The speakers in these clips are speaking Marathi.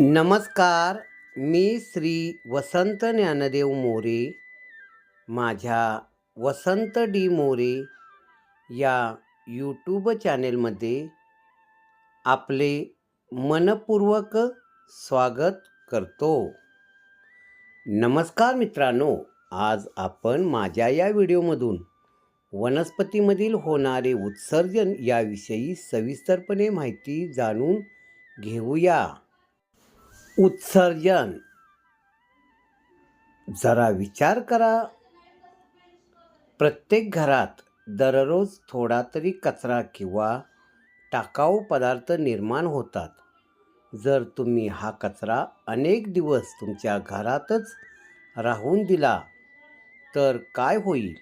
नमस्कार मी श्री वसंत ज्ञानदेव मोरे माझ्या वसंत डी मोरे या यूट्यूब चॅनेलमध्ये आपले मनपूर्वक स्वागत करतो. नमस्कार मित्रांनो आज आपण माझ्या या व्हिडिओमधून वनस्पतीमधील होणारे उत्सर्जन याविषयी सविस्तरपणे माहिती जाणून घेऊया. उत्सर्जन जरा विचार करा. प्रत्येक घरात दररोज थोडा तरी कचरा किंवा टाकाऊ पदार्थ निर्माण होतात. जर तुम्ही हा कचरा अनेक दिवस तुमच्या घरातच राहून दिला तर काय होईल?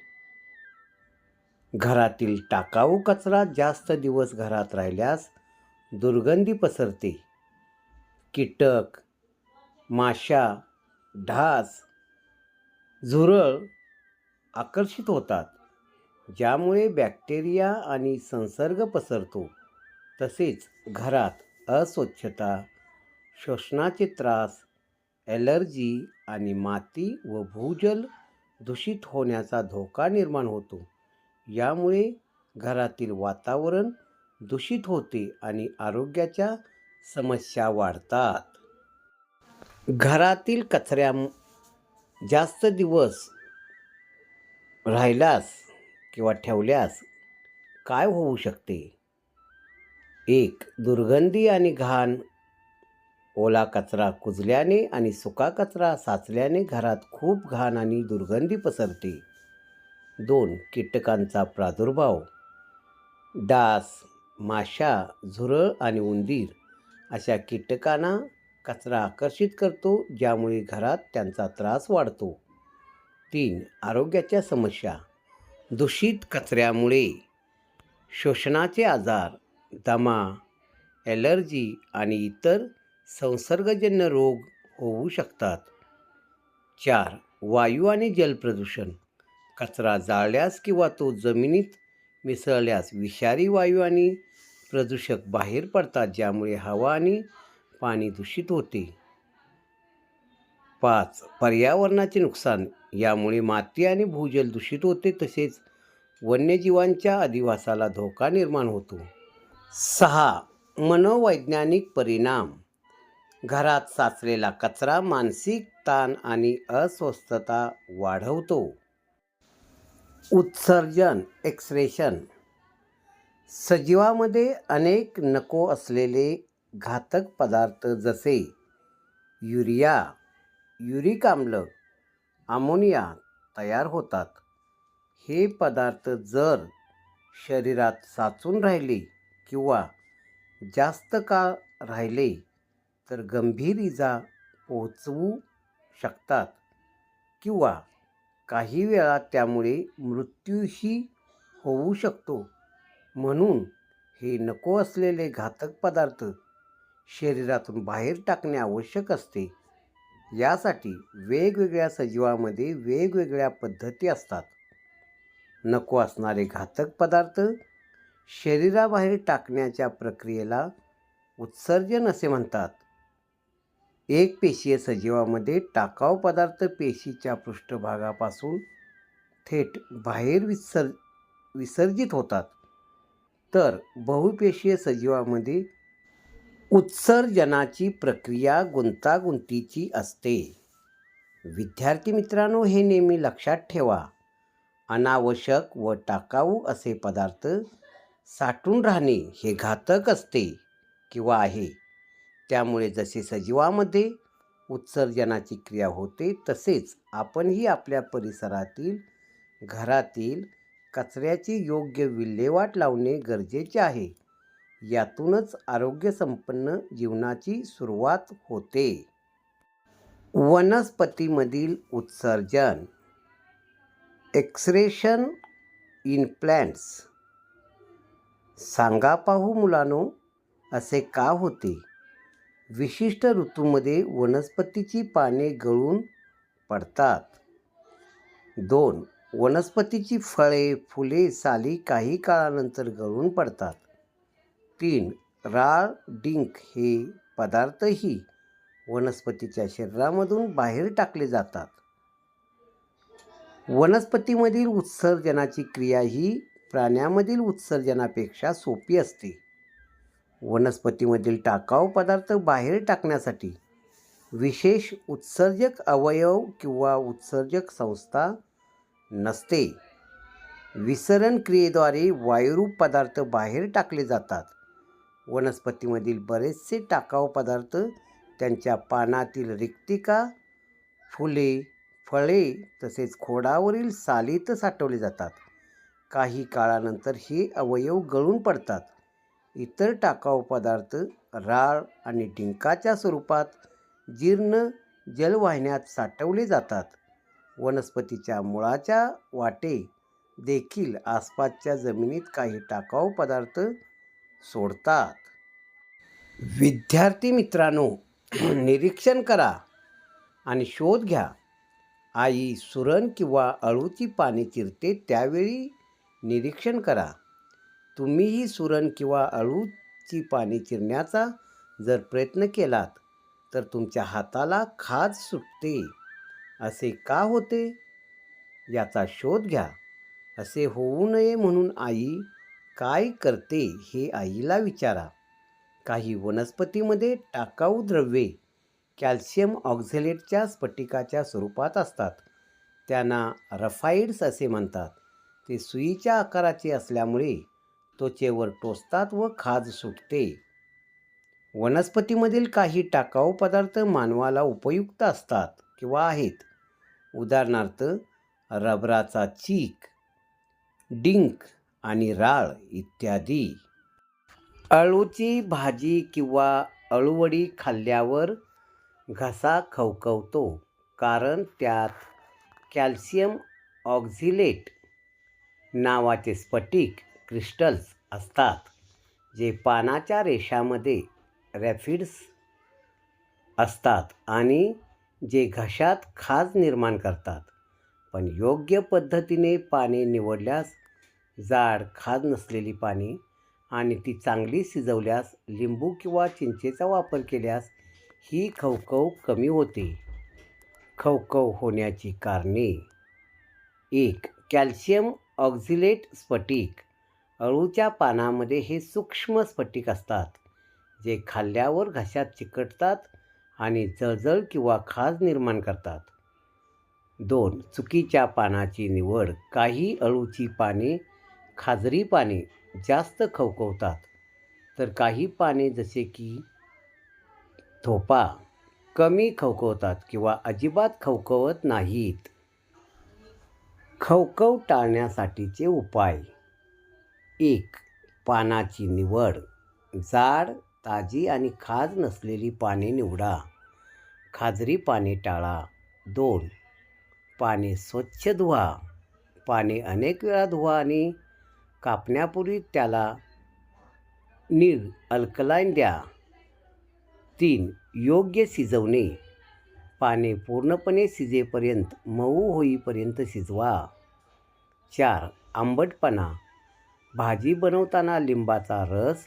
घरातील टाकाऊ कचरा जास्त दिवस घरात राहिल्यास दुर्गंधी पसरते. कीटक माशा ढास झुरळ आकर्षित होतात ज्यामुळे बॅक्टेरिया आणि संसर्ग पसरतो. तसेच घरात अस्वच्छता श्वसनाचे त्रास ॲलर्जी आणि माती व भूजल दूषित होण्याचा धोका निर्माण होतो. यामुळे घरातील वातावरण दूषित होते आणि आरोग्याच्या समस्या वाढतात. घरातील कचऱ्या जास्त दिवस राहिल्यास किंवा ठेवल्यास काय होऊ शकते? एक दुर्गंधी आणि घाण. ओला कचरा कुजल्याने आणि सुका कचरा साचल्याने घरात खूप घाण आणि दुर्गंधी पसरते. दोन कीटकांचा प्रादुर्भाव. डास माशा झुरळ आणि उंदीर अशा कीटकांना कचरा आकर्षित करतो ज्यामुळे घरात त्यांचा त्रास वाढतो. तीन आरोग्याच्या समस्या. दूषित कचऱ्यामुळे शोषणाचे आजार दमा ॲलर्जी आणि इतर संसर्गजन्य रोग होऊ शकतात. चार वायू आणि जलप्रदूषण कचरा जाळल्यास किंवा तो जमिनीत मिसळल्यास विषारी वायू आणि प्रदूषक बाहेर पडतात ज्यामुळे हवा आणि पाणी दूषित होते. पाच पर्यावरणाचे नुकसान. यामुळे माती आणि भूजल दूषित होते तसेच वन्यजीवांच्या अधिवासाला धोका निर्माण होतो. सहा मनोवैज्ञानिक परिणाम. घरात साचलेला कचरा मानसिक ताण आणि अस्वस्थता वाढवतो. उत्सर्जन एक्सरेशन. सजीवामध्ये अनेक नको असलेले घातक पदार्थ जसे युरिया युरिक आम्ल अमोनिया तयार होतात. हे पदार्थ जर शरीरात साचून राहिले किंवा जास्त काळ राहिले तर गंभीर इजा पोहोचवू शकतात किंवा काही वेळा त्यामुळे मृत्यूही होऊ शकतो. म्हणून हे नको असलेले घातक पदार्थ शरीरातून बाहेर टाकणे आवश्यक असते. यासाठी वेगवेगळ्या सजीवामध्ये वेगवेगळ्या पद्धती असतात. नको असणारे घातक पदार्थ शरीराबाहेर टाकण्याच्या प्रक्रियेला उत्सर्जन असे म्हणतात. एक पेशीय सजीवामध्ये टाकाव पदार्थ पेशीच्या पृष्ठभागापासून थेट बाहेर विसर् विसर्जित होतात. तर बहुपेशीय सजीवामध्ये उत्सर्जनाची प्रक्रिया गुंतागुंतीची असते. विद्यार्थी मित्रांनो हे नेहमी लक्षात ठेवा. अनावश्यक व टाकाऊ असे पदार्थ साठून राहणे हे घातक असते किंवा आहे. त्यामुळे जसे सजीवामध्ये उत्सर्जनाची क्रिया होते तसेच आपणही आपल्या परिसरातील घरातील कचऱ्याची योग्य विल्हेवाट लावणे गरजेचे आहे. यातूनच आरोग्यसंपन्न जीवनाची सुरुवात होते. वनस्पतीमधील उत्सर्जन एक्सरेशन इन प्लॅन्ट्स सांगा पाहू मुलांनो असे का होते? विशिष्ट ऋतूमध्ये वनस्पतीची पाने गळून पडतात. दोन वनस्पतीची फळे फुले साली काही काळानंतर गळून पडतात. तीन राळ डिंक हे पदार्थही वनस्पतीच्या शरीरामधून बाहेर टाकले जातात. वनस्पतीमधील उत्सर्जनाची क्रिया ही प्राण्यामधील उत्सर्जनापेक्षा सोपी असते. वनस्पतीमधील टाकाऊ पदार्थ बाहेर टाकण्यासाठी विशेष उत्सर्जक अवयव किंवा उत्सर्जक संस्था नसते. विसरण क्रियेद्वारे वायुरूप पदार्थ बाहेर टाकले जातात. वनस्पतीमधील बरेचसे टाकाऊ पदार्थ त्यांच्या पानातील रिक्तिका फुले फळे तसेच खोडावरील सालीत साठवले जातात. काही काळानंतर हे अवयव गळून पडतात. इतर टाकाऊ पदार्थ राळ आणि डिंकाच्या स्वरूपात जीर्ण जलवाहिन्यात साठवले जातात. वनस्पतीच्या मुळाच्या वाटे देखील आसपासच्या जमिनीत काही टाकाऊ पदार्थ सोडतात. विद्यार्थी मित्रांनो निरीक्षण करा आणि शोध घ्या. आई सुरण किंवा अळूची पाने चिरते त्यावेळी निरीक्षण करा. तुम्हीही सुरण किंवा अळूची पाने चिरण्याचा जर प्रयत्न केलात तर तुमच्या हाताला खाज सुटते. असे का होते? याचा शोध घ्या. असे होऊ नये म्हणून आई काय करते हे आईला विचारा. काही वनस्पतीमध्ये टाकाऊ द्रव्ये कॅल्शियम ऑक्झलेटच्या स्फटिकाच्या स्वरूपात असतात. त्यांना रफाईड्स असे म्हणतात. ते सुईच्या आकाराचे असल्यामुळे त्वचेवर टोचतात व खाज सुटते. वनस्पतीमधील काही टाकाऊ पदार्थ मानवाला उपयुक्त असतात किंवा आहेत. उदाहरणार्थ रबराचा चीक डिंक आणि राळ इत्यादी. अळूची भाजी किंवा अळूवडी खाल्ल्यावर घसा खवखवतो कारण त्यात कॅल्शियम ऑक्झिलेट नावाचे स्फटिक क्रिस्टल्स असतात जे पानाच्या रेषामध्ये रॅफिड्स असतात आणि जे घशात खाज निर्माण करतात. पण योग्य पद्धतीने पाने निवडल्यास जाड खाज नसलेली पाने आणि ती चांगली शिजवल्यास लिंबू किंवा चिंचेचा वापर केल्यास ही खवखव कमी होते. खवखव होण्याची कारणे एक कॅल्शियम ऑक्झिलेट स्फटिक. अळूच्या पानामध्ये हे सूक्ष्म स्फटिक असतात जे खाल्ल्यावर घशात चिकटतात आणि जळजळ किंवा खाज निर्माण करतात. दोन चुकीच्या पानाची निवड. काही अळूची पाने खाजरी पाने जास्त खवखवतात. तर काही पाने जसे की थोपा कमी खवखवतात किंवा अजिबात खवखवत नाहीत. खवखव टाळण्यासाठीचे उपाय. एक पानाची निवड. जाड ताजी आणि खाज नसलेली पाने निवडा. खाजरी पाने टाळा. दोन पाने स्वच्छ धुवा. पाने अनेक वेळा धुवा आणि कापण्यापूर्वी त्याला नीर अल्कलाईन द्या. तीन योग्य शिजवणे. पाने पूर्णपणे शिजेपर्यंत मऊ होईपर्यंत शिजवा. चार आंबटपणा. भाजी बनवताना लिंबाचा रस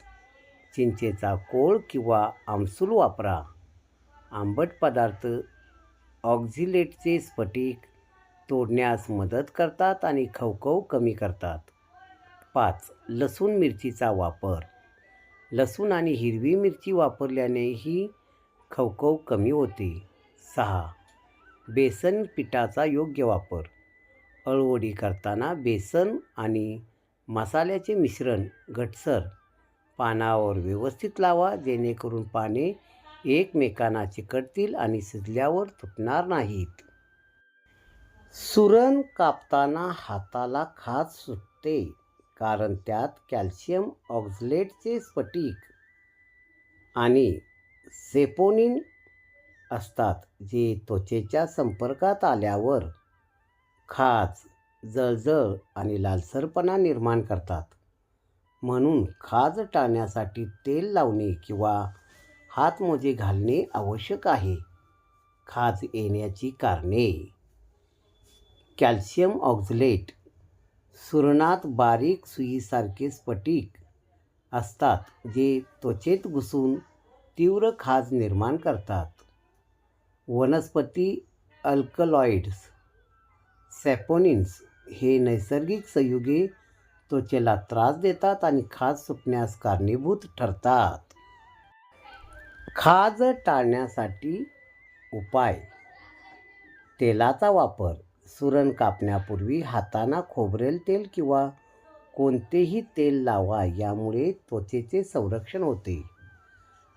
चिंचेचा कोळ किंवा आमसूल वापरा. आंबट पदार्थ ऑक्झिलेटचे स्फटिक तोडण्यास मदत करतात आणि खवखव कमी करतात. पाच लसूण मिरचीचा वापर. लसूण आणि हिरवी मिरची वापरल्यानेही खवखव कमी होते. सहा बेसन पिठाचा योग्य वापर. अळवडी करताना बेसन आणि मसाल्याचे मिश्रण घटसर. पानावर व्यवस्थित लावा जेणेकरून पाने एकमेकांना चिकटतील आणि शिजल्यावर तुटणार नाहीत. सुरण कापताना हाताला खाज सुटते. कारण त्यात कॅल्शियम ऑक्झलेटचे स्फटिक आणि सेपोनिन असतात जे त्वचेच्या संपर्कात आल्यावर खाज जळजळ आणि लालसरपणा निर्माण करतात. म्हणून खाज टाळण्यासाठी तेल लावणे किंवा हातमोजे घालणे आवश्यक आहे. खाज येण्याची कारणे. कॅल्शियम ऑक्झलेट सुरणात बारीक सुईसारखे स्फटिक असतात जे त्वचेत घुसून तीव्र खाज निर्माण करतात. वनस्पती अल्कलॉइड्स सॅपोनिन्स हे नैसर्गिक संयुगे त्वचेला त्रास देतात आणि खाज सुटण्यास कारणीभूत ठरतात. खाज टाळण्यासाठी उपाय. तेलाचा वापर. सुरण कापण्यापूर्वी हाताना खोबरेल तेल किंवा कोणतेही तेल लावा यामुळे त्वचेचे संरक्षण होते.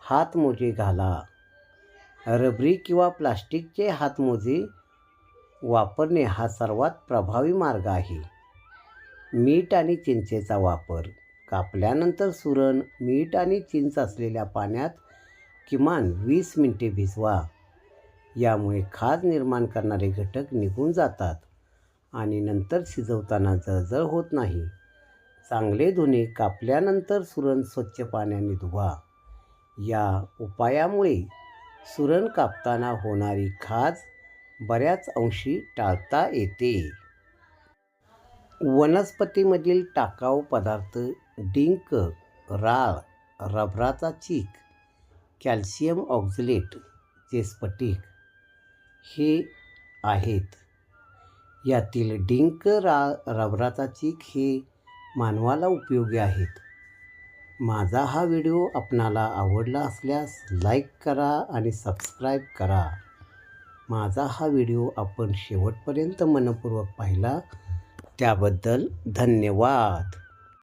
हातमोजे घाला. रबरी किंवा प्लास्टिकचे हातमोजे वापरणे हा सर्वात प्रभावी मार्ग आहे. मीठ आणि चिंचेचा वापर. कापल्यानंतर सुरण मीठ आणि चिंच असलेल्या पाण्यात किमान वीस मिनटे भिजवा. यामुळे खाज निर्माण करणारे घटक निघून जातात आणि नंतर शिजवताना जळजळ होत नाही. चांगले धुणे कापल्यानंतर सुरण स्वच्छ पाण्याने धुवा. या उपायामुळे सुरण कापताना होणारी खाज बऱ्याच अंशी टाळता येते. वनस्पतीमधील टाकाऊ पदार्थ डिंक राळ रबराचा चीक कॅल्शियम ऑक्झलेट जे स्फटिक हे आहेत. यातील डिंक रा रबराचा चीक हे मानवाला उपयोगी आहेत. माझा हा व्हिडिओ आपणाला आवडला असल्यास लाईक करा आणि सबस्क्राईब करा. माझा हा व्हिडिओ आपण शेवटपर्यंत मनपूर्वक पाहिला त्याबद्दल धन्यवाद.